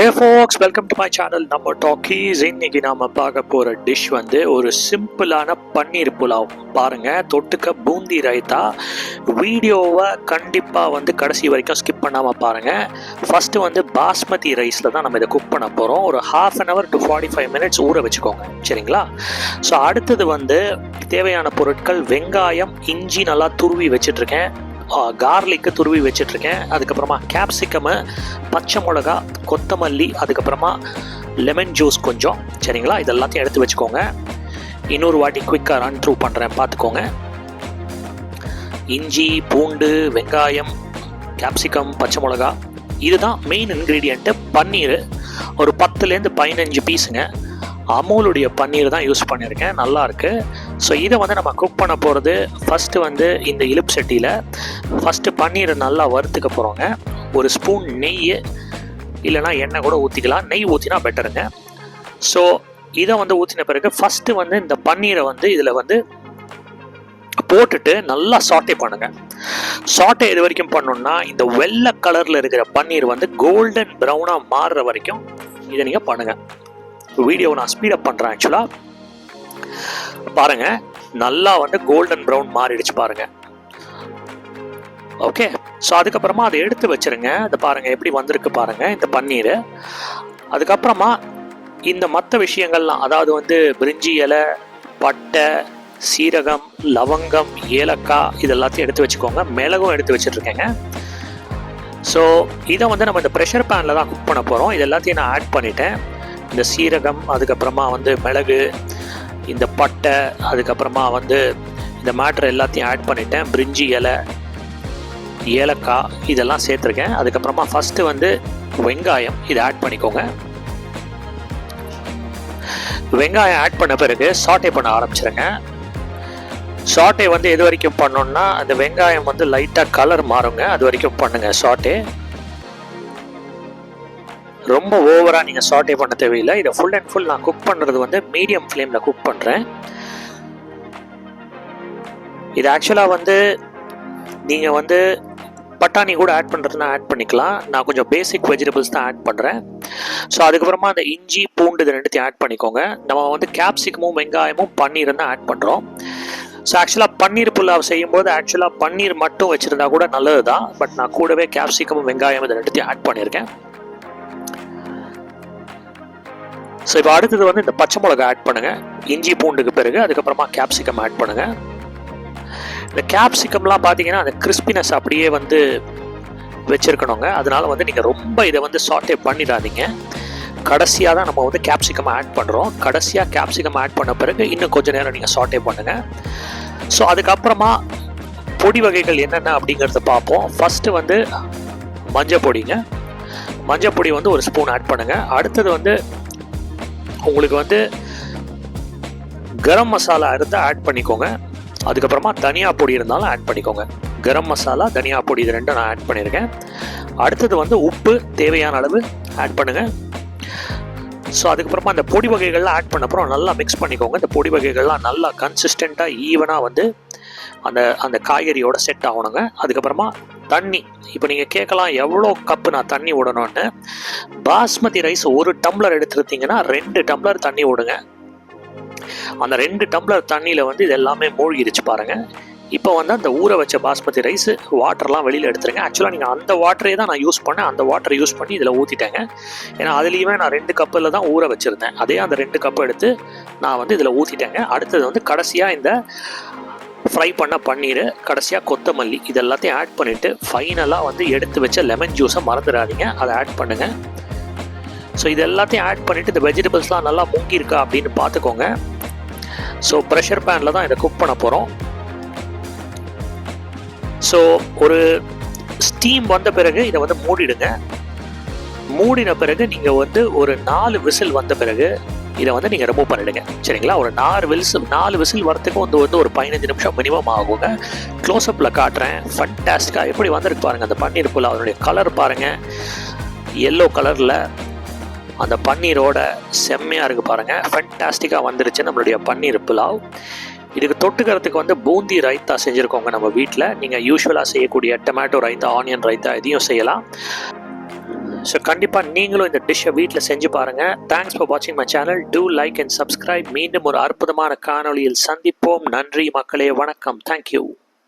Hey folks welcome to my channel நம்ம talkies இன்னைக்கு நாம பார்க்க போற டிஷ் வந்து ஒரு சிம்பிளான பன்னீர் புலாவ். பாருங்க தொட்டுக்க பூந்தி ரைத்தா. வீடியோவை கண்டிப்பா வந்து கடைசி வரைக்கும் ஸ்கிப் பண்ணாம பாருங்க. ஃபர்ஸ்ட் வந்து பாஸ்மதி ரைஸ்ல தான் நம்ம இதை குக் பண்ண போறோம். ஒரு half an hour to forty five minutes ஊற வச்சுக்கோங்க. சரிங்களா? ஸோ அடுத்தது வந்து தேவையான பொருட்கள் வெங்காயம் இஞ்சி நல்லா துருவி வச்சுட்ருக்கேன். இருக்கேன் கார்லிக்கு துருவி வச்சிட்ருக்கேன். அதுக்கப்புறமா கேப்சிகமு பச்சை மிளகா கொத்தமல்லி அதுக்கப்புறமா லெமன் ஜூஸ் கொஞ்சம். சரிங்களா? இது எல்லாத்தையும் எடுத்து வச்சுக்கோங்க. இன்னொரு வாட்டி குயிக்காக ரன் த்ரூ பண்ணுறேன் பார்த்துக்கோங்க. இஞ்சி பூண்டு வெங்காயம் கேப்சிகம் பச்சை மிளகா. இதுதான் மெயின் இன்க்ரீடியண்ட்டு பன்னீர். ஒரு பத்துலேருந்து பதினஞ்சு பீஸுங்க அமூலுடைய பன்னீர் தான் யூஸ் பண்ணியிருக்கேன். நல்லாயிருக்கு ஸோ இதை வந்து நம்ம குக் பண்ண போகிறது ஃபஸ்ட்டு வந்து இந்த இலுப் சட்டியில். ஃபஸ்ட்டு பன்னீரை நல்லா வறுத்துக்க போகிறோங்க ஒரு ஸ்பூன் நெய் இல்லைனா எண்ணெய் கூட ஊற்றிக்கலாம் நெய் ஊற்றினா பெட்டருங்க ஸோ இதை வந்து ஊற்றின பிறகு ஃபஸ்ட்டு வந்து இந்த பன்னீரை வந்து இதில் வந்து போட்டுட்டு நல்லா சாட்டே பண்ணுங்க. சாட்டை இது வரைக்கும் பண்ணணும்னா இந்த வெள்ளை கலரில் இருக்கிற பன்னீர் வந்து கோல்டன் ப்ரௌனாக மாறுற வரைக்கும் இதை நீங்கள் பண்ணுங்கள் வீடியோவை நான் ஸ்பீடப் பண்ணுறேன் ஆக்சுவலாக பாருங்க நல்லா வந்து கோல்டன் ப்ரௌன் மாறிடுச்சு பாருங்க. ஓகே ஸோ அதுக்கப்புறமா அதை எடுத்து வச்சிருங்க. அதை பாருங்கள் எப்படி வந்திருக்கு பாருங்கள் இந்த பன்னீர். அதுக்கப்புறமா இந்த மற்ற விஷயங்கள்லாம் அதாவது வந்து பிரிஞ்சி இலை பட்டை சீரகம் லவங்கம் ஏலக்காய் இது எல்லாத்தையும் எடுத்து வச்சுக்கோங்க. மிளகும் எடுத்து வச்சுட்ருக்கேங்க ஸோ இதை வந்து நம்ம இந்த ப்ரெஷர் பேனில் தான் குக் பண்ண போகிறோம் இது எல்லாத்தையும் நான் ஆட் பண்ணிட்டேன். இந்த சீரகம் அதுக்கப்புறமா வந்து மிளகு இந்த பட்டை அதுக்கப்புறமா வந்து இந்த மேட்ரு எல்லாத்தையும் ஆட் பண்ணிட்டேன். பிரிஞ்சி இலை ஏலக்காய் இதெல்லாம் சேர்த்துருக்கேன். அதுக்கப்புறமா ஃபஸ்ட்டு வந்து வெங்காயம் இதை ஆட் பண்ணிக்கோங்க. வெங்காயம் ஆட் பண்ண பிறகு சாட்டே பண்ண ஆரம்பிச்சிருங்க. சாட்டே வந்து எது வரைக்கும் பண்ணோன்னா அந்த வெங்காயம் வந்து லைட்டாக கலர் மாறுங்க. அது வரைக்கும் பண்ணுங்கள் சாட்டே ரொம்ப ஓவராக நீங்கள் சாட்டே பண்ண தேவையில்லை. இதை ஃபுல் அண்ட் ஃபுல் நான் குக் பண்ணுறது வந்து மீடியம் ஃப்ளேமில் குக் பண்ணுறேன் இது ஆக்சுவலாக வந்து நீங்கள் வந்து பட்டாணி கூட ஆட் பண்ணுறதுனா ஆட் பண்ணிக்கலாம். நான் கொஞ்சம் பேசிக் வெஜிடபிள்ஸ் தான் ஆட் பண்ணுறேன் ஸோ அதுக்கப்புறமா அந்த இஞ்சி பூண்டு இது ரெண்டுத்தையும் ஆட் பண்ணிக்கோங்க. நம்ம வந்து கேப்சிகமும் வெங்காயமும் பன்னீர் தான் ஆட் பண்ணுறோம் ஸோ ஆக்சுவலாக பன்னீர் புல்லாவ் செய்யும்போது ஆக்சுவலாக பன்னீர் மட்டும் வச்சுருந்தா கூட நல்லது தான் பட் நான் கூடவே கேப்சிகமும் வெங்காயம் இது ரெண்டுத்தையும் ஆட் பண்ணியிருக்கேன். ஸோ இப்போ அடுத்தது வந்து இந்த பச்சை மிளகா ஆட் பண்ணுங்கள் இஞ்சி பூண்டுக்கு பிறகு அதுக்கப்புறமா கேப்சிகம் ஆட் பண்ணுங்கள் இந்த கேப்சிகம்லாம் பார்த்தீங்கன்னா அந்த கிறிஸ்பினஸ் அப்படியே வந்து வச்சிருக்கணுங்க. அதனால வந்து நீங்கள் ரொம்ப இதை வந்து சாட்டே பண்ணிடாதீங்க. கடைசியாக தான் நம்ம வந்து கேப்சிகம் ஆட் பண்ணுறோம் கடைசியாக கேப்சிகம் ஆட் பண்ண பிறகு இன்னும் கொஞ்சம் நேரம் நீங்கள் சாட்டே பண்ணுங்கள் ஸோ அதுக்கப்புறமா பொடி வகைகள் என்னென்ன அப்படிங்கிறத பார்ப்போம். ஃபஸ்ட்டு வந்து மஞ்சள் பொடிங்க. மஞ்சள் பொடி வந்து ஒரு ஸ்பூன் ஆட் பண்ணுங்கள் அடுத்தது வந்து உங்களுக்கு வந்து கரம் மசாலா இருந்தால் ஆட் பண்ணிக்கோங்க. அதுக்கப்புறமா தனியா பொடி இருந்தாலும் ஆட் பண்ணிக்கோங்க. கரம் மசாலா தனியா பொடி இது ரெண்டும் நான் ஆட் பண்ணியிருக்கேன் அடுத்தது வந்து உப்பு தேவையான அளவு ஆட் பண்ணுங்கள் ஸோ அதுக்கப்புறமா அந்த பொடி வகைகள்லாம் ஆட் பண்ண அப்புறம் நல்லா மிக்ஸ் பண்ணிக்கோங்க. இந்த பொடி வகைகள்லாம் நல்லா கன்சிஸ்டண்ட்டாக ஈவனாக வந்து அந்த அந்த காய்கறியோட செட் ஆகணுங்க. அதுக்கப்புறமா தண்ணி. இப்போ நீங்கள் கேட்கலாம் எவ்வளோ கப்பு நான் தண்ணி விடணும்னு. பாஸ்மதி ரைஸ் ஒரு டம்ளர் எடுத்துருத்தீங்கன்னா ரெண்டு டம்ளர் தண்ணி விடுங்க. அந்த ரெண்டு டம்ளர் தண்ணியில் வந்து இது எல்லாமே மூழ்கிடுச்சு பாருங்கள் இப்போ வந்து அந்த ஊற வச்ச பாஸ்மதி ரைஸ் வாட்டர்லாம் வெளியில் எடுத்துருங்க. ஆக்சுவலாக நீங்கள் அந்த வாட்டரே தான் நான் யூஸ் பண்ணேன். அந்த வாட்டரை யூஸ் பண்ணி இதில் ஊற்றிட்டேங்க ஏன்னா அதுலேயுமே நான் ரெண்டு கப்பில் தான் ஊற வச்சுருந்தேன். அதே அந்த ரெண்டு கப் எடுத்து நான் வந்து இதில் ஊற்றிட்டேங்க அடுத்தது வந்து கடைசியாக இந்த ஃப்ரை பண்ண பன்னீர் கடைசியாக கொத்தமல்லி இது எல்லாத்தையும் ஆட் பண்ணிவிட்டு ஃபைனலாக வந்து எடுத்து வச்ச லெமன் ஜூஸை மறந்துடாதீங்க. அதை ஆட் பண்ணுங்கள் ஸோ இது எல்லாத்தையும் ஆட் பண்ணிவிட்டு இந்த வெஜிடபிள்ஸ்லாம் நல்லா முங்கியிருக்கா அப்படின்னு பார்த்துக்கோங்க. ஸோ ப்ரெஷர் பேனில் தான் இதை குக் பண்ண போகிறோம் ஸோ ஒரு ஸ்டீம் வந்த பிறகு இதை வந்து மூடிடுங்க. மூடின பிறகு நீங்கள் வந்து ஒரு நாலு விசில் வந்த பிறகு இதை வந்து நீங்கள் ரிமூவ் பண்ணிடுங்க. சரிங்களா? ஒரு நாலு விசில் நாலு விசில் வரத்துக்கு வந்து வந்து ஒரு பதினஞ்சு நிமிஷம் மினிமம் ஆகுங்க. க்ளோஸ்அப்பில் காட்டுறேன். ஃபண்டாஸ்டிக்காக எப்படி வந்திருக்கு பாருங்கள் அந்த பன்னீர் புல் அதனுடைய கலர் பாருங்கள் எல்லோ கலரில் அந்த பன்னீரோட செம்மையாக இருக்குது பாருங்கள் ஃபண்டாஸ்டிக்காக வந்துருச்சு நம்மளுடைய பன்னீர் புலாவ். இதுக்கு தொட்டுக்கிறதுக்கு வந்து பூந்தி ரைத்தா செஞ்சுருக்கோங்க நம்ம வீட்டில் நீங்கள் யூஸ்வலாக செய்யக்கூடிய டொமேட்டோ ரைத்தா ஆனியன் ரைத்தா இதையும் செய்யலாம். ஸோ கண்டிப்பாக நீங்களும் இந்த டிஷ்ஷை வீட்டில் செஞ்சு பாருங்கள் தேங்க்ஸ் ஃபார் வாட்சிங் my channel do like and subscribe மீண்டும் ஒரு அற்புதமான காணொளியில் சந்திப்போம். நன்றி மக்களே. வணக்கம். தேங்க்யூ